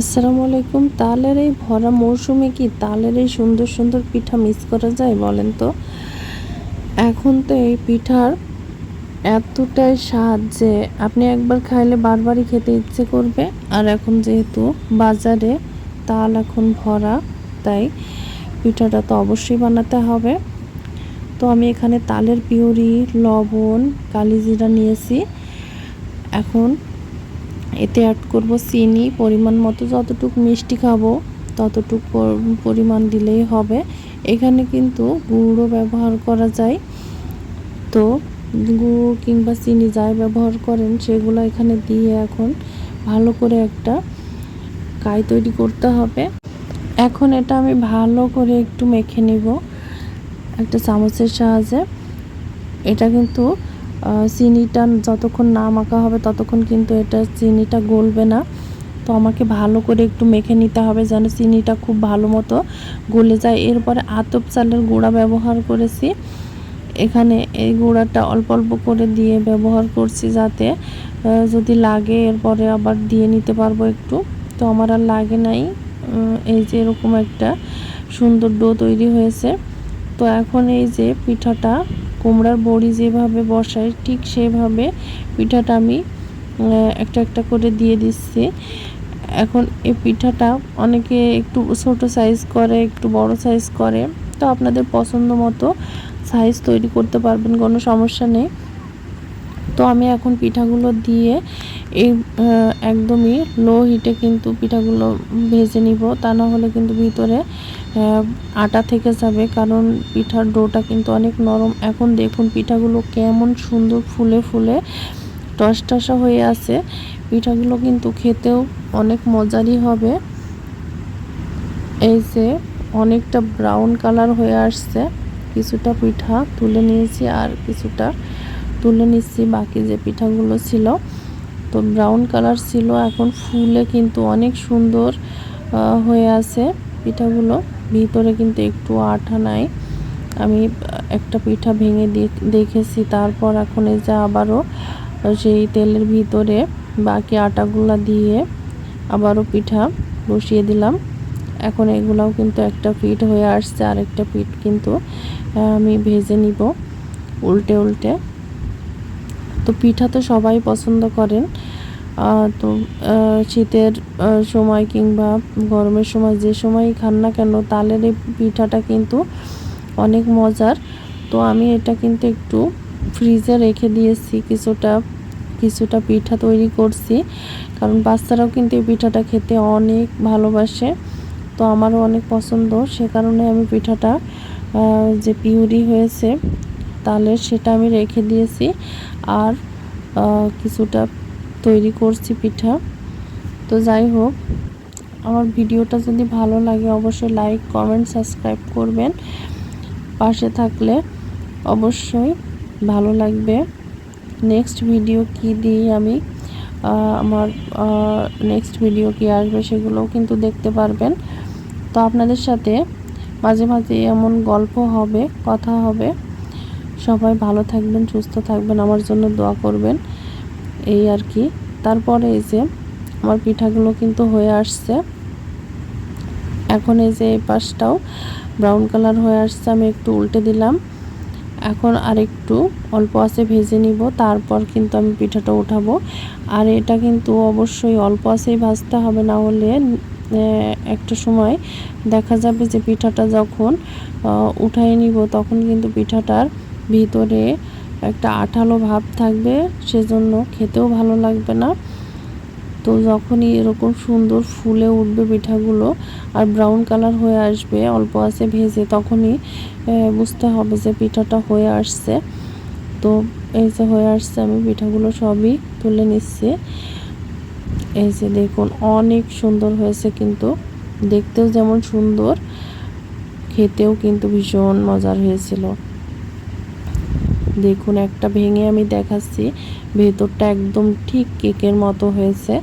আসসালামু আলাইকুম। তালের এই ভরা মৌসুমে কি তালের এই সুন্দর সুন্দর পিঠা মিস করা যায় বলেন তো? এখন তো এই পিঠার এতটাই স্বাদ যে আপনি একবার খাইলে বারবারই খেতে ইচ্ছে করবে। আর এখন যেহেতু বাজারে তাল এখন ভরা, তাই পিঠাটা তো অবশ্যই বানাতে হবে। তো আমি এখানে তালের পিউরি, লবণ, কালিজিরা নিয়েছি। এখন এতে অ্যাড করব চিনি, পরিমাণ মতো যতটুকু মিষ্টি খাব, ততটুকু পরিমাণ দিলেই হবে। এখানে কিন্তু গুঁড়ো ব্যবহার করা যায়। তো গুঁড়ো কিংবা চিনি যাই ব্যবহার করেন, সেগুলো এখানে দিয়ে এখন ভালো করে একটা কাই তৈরি করতে হবে। এখন এটা আমি ভালো করে একটু মেখে নিব, একটা চামচের সাহায্যে। এটা কিন্তু চিনিটা যতক্ষণ না মাখা হবে ততক্ষণ কিন্তু এটা চিনিটা গলবে না। তো আমাকে ভালো করে একটু মেখে নিতে হবে যেন চিনিটা খুব ভালো মতো গলে যায়। এরপরে আতপ চালের গুঁড়া ব্যবহার করেছি। এখানে এই গুঁড়াটা অল্প অল্প করে দিয়ে ব্যবহার করছি যাতে যদি লাগে এরপরে আবার দিয়ে নিতে পারব একটু। তো আমার আর লাগে নাই। এই যে এরকম একটা সুন্দর ডো তৈরি হয়েছে। তো এখন এই যে পিঠাটা কুমড়ার বড়ি যেভাবে বসাই, ঠিক সেভাবে পিঠাটা আমি একটা একটা করে দিয়ে দিচ্ছি। এখন এই পিঠাটা অনেকে একটু ছোট সাইজ করে, একটু বড় সাইজ করে, তো আপনাদের পছন্দ মতো সাইজ তৈরি করতে পারবেন, কোনো সমস্যা নেই। তো আমি এখন পিঠাগুলো দিয়ে এই একদমই লো হিটে কিন্তু পিঠাগুলো ভেজে নিব। তা না হলে কিন্তু ভিতরে আটা থেকে যাবে। কারণ পিঠার ডোটা কিন্তু অনেক নরম। এখন দেখুন পিঠাগুলো কেমন সুন্দর ফুলে ফুলে টস টসা হয়ে আছে। পিঠাগুলো কিন্তু খেতেও অনেক মজারই হবে। এই যে অনেকটা ব্রাউন কালার হয়ে আসছে। কিছুটা পিঠা তুলে নিয়েছি আর কিছুটা তুলে নিচ্ছি, বাকি যে পিঠাগুলো ছিল। তো ব্রাউন কালার ছিল, এখন ফুলে কিন্তু অনেক সুন্দর হয়ে আছে পিঠাগুলো। ভিতরে কিন্তু একটু আঠা নাই। আমি একটা পিঠা ভেঙে দেখেছি, তারপর এখন এই যে আবারও সেই তেলের ভিতরে বাকি আটাগুলা দিয়ে আবারও পিঠা বসিয়ে দিলাম। এখন এগুলাও কিন্তু একটা পিঠ হয়ে আসছে আর একটা পিঠ কিন্তু আমি ভেজে নিব। উল্টে উল্টে। তো পিঠা তো সবাই পছন্দ করেন। তো শীতের সময় কিংবা গরমের সময় যে সময়ই খান না কেন, তালের এই পিঠাটা কিন্তু অনেক মজার। তো আমি এটা কিন্তু একটু ফ্রিজে রেখে দিয়েছি, কিছুটা কিছুটা পিঠা তৈরি করছি। কারণ বাচ্চারাও কিন্তু এই পিঠাটা খেতে অনেক ভালোবাসে। তো আমারও অনেক পছন্দ। সে কারণে আমি পিঠাটা যে পিউরি হয়েছে তালের সেটা আমি রেখে দিয়েছি। আর কিছুটা তৈরি করছি পিঠা। তো যাই হোক, আমার ভিডিওটা যদি ভালো লাগে অবশ্যই লাইক, কমেন্ট, সাবস্ক্রাইব করবেন। পাশে থাকলে অবশ্যই ভালো লাগবে। নেক্সট ভিডিও কি দিই আমি? আমার নেক্সট ভিডিও কি আসবে সেগুলোও কিন্তু দেখতে পারবেন। তো আপনাদের সাথে মাঝে মাঝে এমন গল্প হবে, কথা হবে। সবাই ভালো থাকবেন, সুস্থ থাকবেন, আমার জন্য দোয়া করবেন। এই আর কি। তারপরে এই যে আমার পিঠাগুলো কিন্তু হয়ে আসছে। এখন এই যে এই পাশটাও ব্রাউন কালার হয়ে আসছে, আমি একটু উল্টে দিলাম। এখন আর একটু অল্প আছে, ভেজে নিব। তারপর কিন্তু আমি পিঠাটা উঠাবো। আর এটা কিন্তু অবশ্যই অল্প আছেই ভাজতে হবে, না হলে একটা সময় দেখা যাবে যে পিঠাটা যখন উঠাই নিব, তখন কিন্তু পিঠাটার ভিতরে একটা আঠালো ভাব থাকবে, সেজন্য খেতেও ভালো লাগবে না। তো যখনই এরকম সুন্দর ফুলে উঠবে পিঠাগুলো আর ব্রাউন কালার হয়ে আসবে, অল্প আছে ভেজে, তখনই বুঝতে হবে যে পিঠাটা হয়ে আসছে। তো এই যে হয়ে আসছে, আমি পিঠাগুলো সবই তুলে নিচ্ছি। এই যে দেখুন, অনেক সুন্দর হয়েছে কিন্তু, দেখতেও যেমন সুন্দর, খেতেও কিন্তু ভীষণ মজার হয়েছিল। দেখুন একটা ভেঙে আমি দেখাচ্ছি। ভেতরটা একদম ঠিক কেকের মতো হয়েছে।